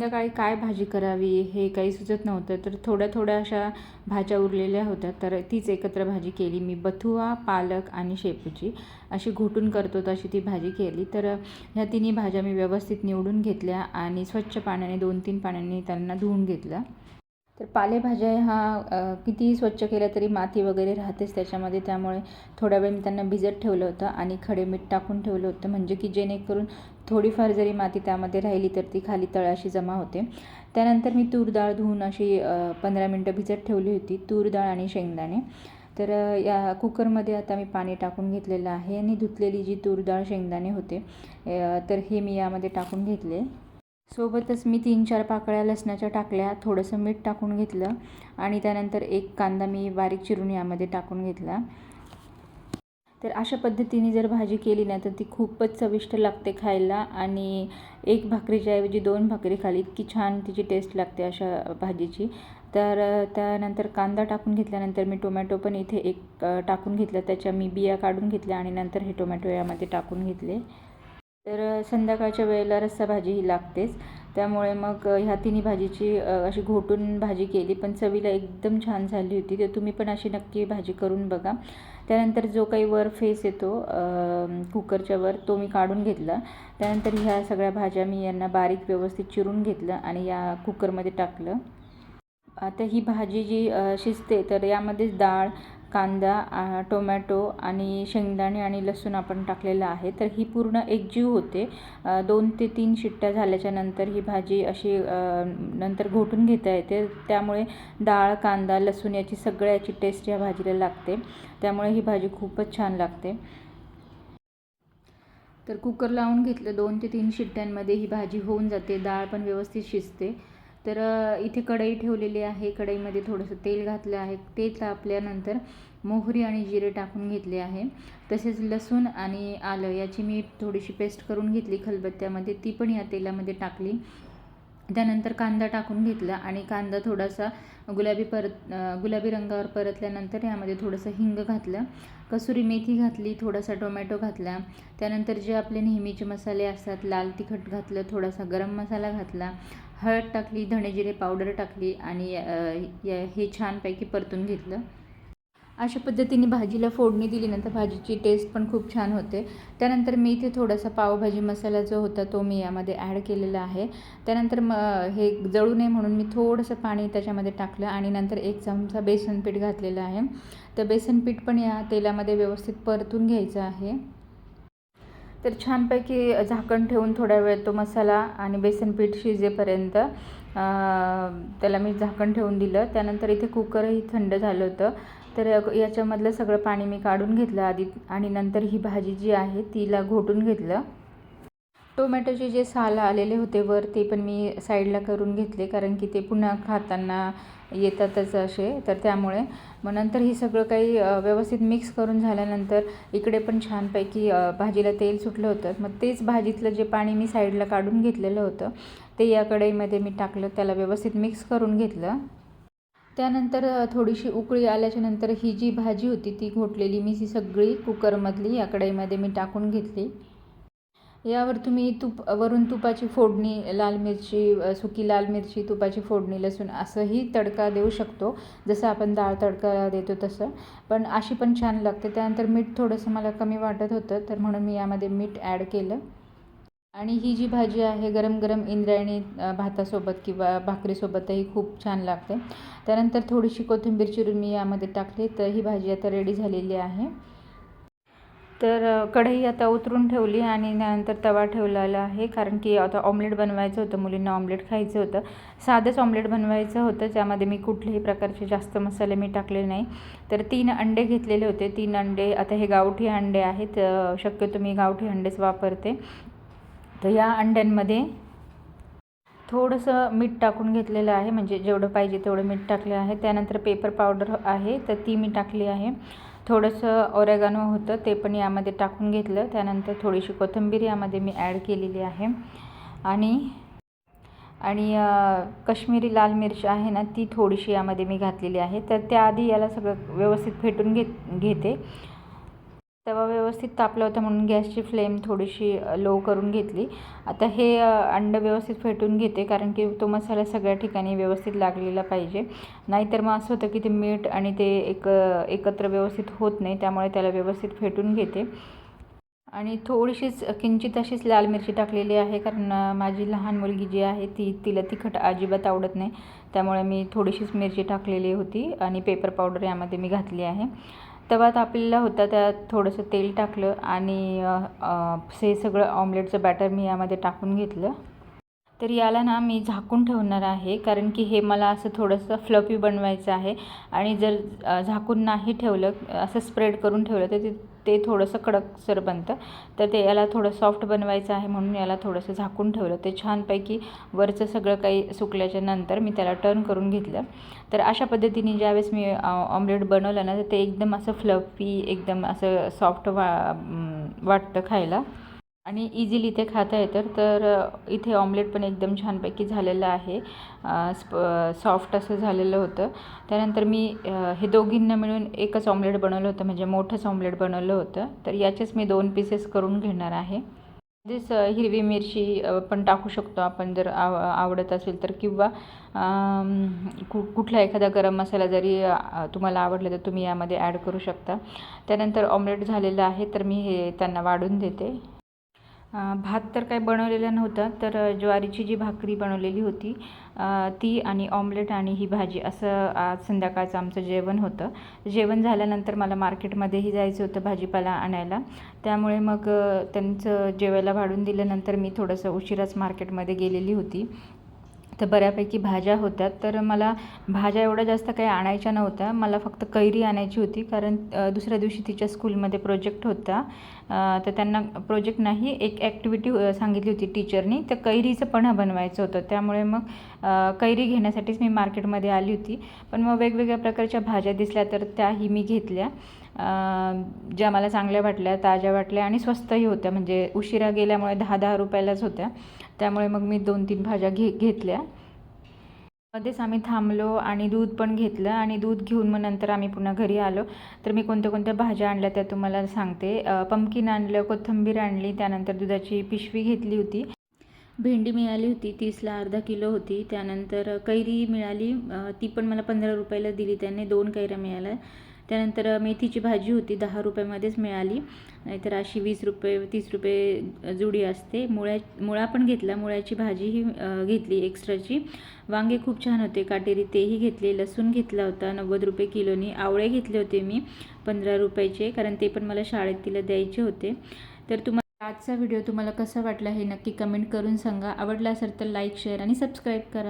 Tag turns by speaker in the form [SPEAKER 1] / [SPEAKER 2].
[SPEAKER 1] संध्याकाळी काय भाजी करावी हे काही सुचत नव्हतं. तर थोड्या थोड्या अशा भाज्या उरलेल्या होत्या. तर तीच एकत्र भाजी केली. मी बथुआ पालक आणि शेपूची अशी घोटून करतो तशी ती भाजी केली. तर ह्या तिन्ही भाज्या मी व्यवस्थित निवडून घेतल्या आणि स्वच्छ पाण्याने दोन तीन पाण्याने त्यांना धुवून घेतलं तर पालेभाज्या हा कितीही स्वच्छ केल्या तरी माती वगैरे राहतेच त्याच्यामध्ये. त्यामुळे थोड्या वेळ मी त्यांना भिजत ठेवलं होतं आणि खडे मीठ टाकून ठेवलं होतं. म्हणजे की जेणेकरून थोडीफार जरी माती त्यामध्ये राहिली तर ती खाली तळाशी जमा होते. त्यानंतर मी तूर डाळ धुवून अशी पंधरा मिनटं भिजत ठेवली होती. तूर डाळ आणि शेंगदाणे. तर या कुकरमध्ये आता मी पाणी टाकून घेतलेलं आहे आणि धुतलेली जी तूर डाळ शेंगदाणे होते तर हे मी यामध्ये टाकून घेतले. सोबतच मी तीन चार पाकळ्या लसणाच्या टाकल्या थोडंसं मीठ टाकून घेतलं आणि त्यानंतर एक कांदा मी बारीक चिरून यामध्ये टाकून घेतला. तर अशा पद्धतीने जर भाजी केली ना तर ती खूपच चविष्ट लागते खायला आणि एक भाकरीच्या ऐवजी दोन भाकरी खाली इतकी छान तिची टेस्ट लागते अशा भाजीची. तर त्यानंतर कांदा टाकून घेतल्यानंतर मी टोमॅटो पण इथे एक टाकून घेतलं. त्याच्या मी बिया काढून घेतल्या आणि नंतर हे टोमॅटो यामध्ये टाकून घेतले. तर संध्याकाळच्या वेळेला रस्सा भाजी ही लागतेच. त्यामुळे मग ह्या तिन्ही भाजीची अशी घोटून भाजी केली पण चवीला एकदम छान झाली होती. तर तुम्ही पण अशी नक्की भाजी करून बघा. त्यानंतर जो काही वर फेस येतो कुकरच्या वर तो मी काढून घेतला. त्यानंतर ह्या सगळ्या भाज्या मी यांना बारीक व्यवस्थित चिरून घेतलं आणि या कुकरमध्ये टाकलं. आता ही भाजी जी शिजते तर यामध्येच डाळ कांदा टोमॅटो आणि शेंगदाणे आणि लसूण आपण टाकलेलं आहे. तर ही पूर्ण एकजीव होते. दोन ते तीन शिट्ट्या झाल्याच्यानंतर ही भाजी अशी नंतर घोटून घेता येते. त्यामुळे डाळ कांदा लसूण याची सगळ्याची टेस्ट या भाजीला लागते. त्यामुळे ही भाजी खूपच छान लागते. तर कुकर लावून घेतलं. दोन ते तीन शिट्ट्यांमध्ये ही भाजी होऊन जाते. डाळ पण व्यवस्थित शिजते. तर इथे कढई ठेवलेली आहे. कढईमध्ये थोडंसं तेल घातलं आहे. तेल तापल्यानंतर मोहरी आणि जिरे टाकून घेतले आहे. तसेच लसूण आणि आलं याची मी थोडीशी पेस्ट करून घेतली खलबत्त्यामध्ये. ती पण या तेलामध्ये टाकली. त्यानंतर कांदा टाकून घेतला आणि कांदा थोडासा गुलाबी परत गुलाबी रंगावर परतल्यानंतर यामध्ये थोडंसं हिंग घातलं कसुरी मेथी घातली थोडासा टोमॅटो घातला त्यानंतर जे आपले नेहमीचे मसाले असतात लाल तिखट घातलं थोडासा गरम मसाला घातला हळद टाकली धणेजिरे पावडर टाकली आणि हे छानपैकी परतून घेतलं. अशा पद्धतीने भाजीला फोडणी दिली ना तर भाजीची टेस्ट पण खूप छान होते. त्यानंतर मी इथे थोडासा पावभाजी मसाला जो होता तो मी यामध्ये ॲड केलेला आहे. त्यानंतर म हे जळू नये म्हणून मी थोडंसं पाणी त्याच्यामध्ये टाकलं आणि नंतर एक चमचा बेसन पीठ घातलेलं आहे. तर बेसन पीठ पण या तेलामध्ये व्यवस्थित परतून घ्यायचं आहे. तर छानपैकी झाकण ठेवून थोड्या वेळ तो मसाला आणि बेसन पीठ शिजेपर्यंत त्याला मी झाकण ठेवून दिलं. त्यानंतर इथे कुकरही थंड झालं होतं. तर याच्यामधलं सगळं पाणी मी काढून घेतलं आधी आणि नंतर ही भाजी जी आहे तिला घोटून घेतलं. टोमॅटोचे जे साल आलेले होते वर ते पण मी साईडला करून घेतले कारण की ते पुन्हा खाताना येतातच असे तर त्यामुळे. मग नंतर ही सगळं काही व्यवस्थित मिक्स करून झाल्यानंतर इकडे पण छानपैकी भाजीला तेल सुटलं होतं. मग तेच भाजीतलं जे पाणी मी साईडला काढून घेतलेलं होतं ते या कढईमध्ये मी टाकलं त्याला व्यवस्थित मिक्स करून घेतलं. त्यानंतर थोडीशी उकळी आल्याच्यानंतर ही जी भाजी होती ती घोटलेली मी ती सगळी कुकरमधली या कढईमध्ये मी टाकून घेतली. यावर तुम्ही तूप वरून तुपाची फोडणी लाल मिरची सुकी लाल मिरची तुपाची फोडणी लसूण असंही तडका देऊ शकतो. जसं आपण डाळ तडका देतो तसं. पण अशी पण छान लागते. त्यानंतर मीठ थोडंसं मला कमी वाटत होतं तर म्हणून मी यामध्ये मीठ ॲड केलं. आणि ही जी भाजी आहे गरम गरम इंद्रायणी भातासोबत किंवा भाकरीसोबतही खूप छान लागते. त्यानंतर थोडीशी कोथिंबीर चिरून मी यामध्ये टाकली तर ही भाजी आता रेडी झालेली आहे. तर कढई आता उतरून ठेवली आणि त्यानंतर तवा ठेवलेला आहे कारण की आता ऑमलेट बनवायचं होतं मुलींना ऑमलेट खायचं होतं. साधंच ऑमलेट बनवायचं होतं ज्यामध्ये मी कुठल्याही प्रकारचे जास्त मसाले मी टाकले नाही. तर तीन अंडे घेतलेले होते तीन अंडे आता हे गावठी अंडे आहेत शक्यतो मी गावठी अंडेच वापरते. तर या अंड्यांमध्ये थोडंसं मीठ टाकून घेतलेलं आहे. म्हणजे जेवढं पाहिजे तेवढं मीठ टाकले आहे. त्यानंतर पेपर पावडर आहे तर ती मी टाकली आहे. थोडंसं ओरेगानो होतं ते पण यामध्ये टाकून घेतलं. त्यानंतर थोडीशी कोथिंबीर यामध्ये मी ॲड केलेली आहे. आणि आणि कश्मीरी लाल मिरची आहे ना ती थोडीशी यामध्ये मी घातलेली आहे. तर त्याआधी याला सगळं व्यवस्थित फेटून घेत घेते. तवा व्यवस्थित तापला होता म्हणून गॅसची फ्लेम थोडीशी लो करून घेतली. आता हे अंडं अंड व्यवस्थित फेटून घेते कारण की तो मसाला सगळ्या ठिकाणी व्यवस्थित लागलेला पाहिजे. नाहीतर मग असं होतं की ते मीठ आणि ते एक एकत्र व्यवस्थित होत नाही त्यामुळे त्याला व्यवस्थित फेटून घेते. आणि थोडीशीच किंचित अशीच लाल मिरची टाकलेली आहे कारण माझी लहान मुलगी जी आहे ती तिला तिखट अजिबात आवडत नाही. त्यामुळे मी थोडीशीच मिरची टाकलेली होती आणि पेपर पावडर यामध्ये मी घातली आहे. तवा तापलेला होता त्यात थोडंसं तेल टाकलं आणि हे सगळं ऑमलेटचं बॅटर मी यामध्ये टाकून घेतलं. तर याला ना मी झाकून ठेवणार आहे कारण की हे मला असं थोडंसं फ्लफी बनवायचं आहे. आणि जर झाकून नाही ठेवलं असं स्प्रेड करून ठेवलं तर ते ते थोडंसं कडकसर बनतं. तर ते याला थोडं सॉफ्ट बनवायचं आहे म्हणून याला थोडंसं झाकून ठेवलं. ते छानपैकी वरचं सगळं काही सुकल्याच्या नंतर मी त्याला टर्न करून घेतलं. तर अशा पद्धतीने ज्यावेळेस मी ऑमलेट बनवलं ना तर ते एकदम असं फ्लफी एकदम असं सॉफ्ट वा वाटतं खायला. आणि इझिली ते खाता येतं तर इथे ऑमलेट पण एकदम छानपैकी झालेलं आहे. स्प सॉफ्ट असं झालेलं होतं. त्यानंतर मी हे दोघींना मिळून एकच ऑमलेट बनवलं होतं. म्हणजे मोठंच ऑमलेट बनवलं होतं. तर याचेच मी दोन पीसेस करून घेणार आहे. म्हणजेच हिरवी मिरची पण टाकू शकतो आपण जर आव आवडत असेल तर. किंवा कु कुठला एखादा गरम मसाला जरी तुम्हाला आवडला तर तुम्ही यामध्ये ॲड करू शकता. त्यानंतर ऑमलेट झालेलं आहे. तर मी हे त्यांना वाढून देते. भात तर काही बनवलेला नव्हता तर ज्वारीची जी भाकरी बनवलेली होती ती आणि ऑमलेट आणि ही भाजी असं आज संध्याकाळचं आमचं जेवण होतं. जेवण झाल्यानंतर मला मार्केटमध्येही जायचं होतं भाजीपाला आणायला. त्यामुळे मग त्यांचं जेवायला वाढून दिल्यानंतर मी थोडंसं उशिराच मार्केटमध्ये गेलेली होती. तर बऱ्यापैकी भाज्या होत्या तर मला भाज्या एवढ्या जास्त काही आणायच्या नव्हत्या. मला फक्त कैरी आणायची होती कारण दुसऱ्या दिवशी तिच्या स्कूलमध्ये प्रोजेक्ट होता. तर त्यांना प्रोजेक्ट नाही एक ॲक्टिव्हिटी सांगितली होती टीचरनी. तर कैरीचं पन्हा बनवायचं होतं. त्यामुळे मग कैरी घेण्यासाठीच मी मार्केटमध्ये आली होती. पण मग वेगवेगळ्या प्रकारच्या भाज्या दिसल्या तर त्याही मी घेतल्या. ज्या मला चांगल्या वाटल्या ताज्या वाटल्या आणि स्वस्तही होत्या. म्हणजे उशिरा गेल्यामुळे दहा दहा रुपयालाच होत्या. त्यामुळे मग मी दोन तीन भाज्या घे घेतल्या. मध्येच आम्ही थांबलो आणि दूध पण घेतलं आणि दूध घेऊन मग नंतर आम्ही पुन्हा घरी आलो. तर मी कोणत्या कोणत्या भाज्या आणल्या त्या तुम्हाला सांगते. पंपकिन आणलं कोथिंबीर आणली त्यानंतर दुधाची पिशवी घेतली होती. भेंडी मिळाली होती तीसला अर्धा किलो होती. त्यानंतर कैरी मिळाली ती पण मला पंधरा रुपयाला दिली. त्याने दोन कैऱ्या मिळाल्या. त्यानंतर मेथीची भाजी होती दहा रुपयामध्येच मिळाली. नाहीतर अशी वीस रुपये तीस रुपये जुडी असते. मुळ्या मुळा पण घेतला. मुळ्याची भाजीही घेतली एक्स्ट्राची. वांगे खूप छान होते. काटेरी तेही घेतले. लसूण घेतला होता नव्वद रुपये किलोनी. आवळे घेतले होते मी पंधरा रुपयाचे कारण ते पण मला शाळेत तिला द्यायचे होते. तर तुम्हाला आजचा व्हिडिओ तुम्हाला कसा वाटला हे नक्की कमेंट करून सांगा. आवडला असेल तर लाईक शेअर आणि सबस्क्राईब करा.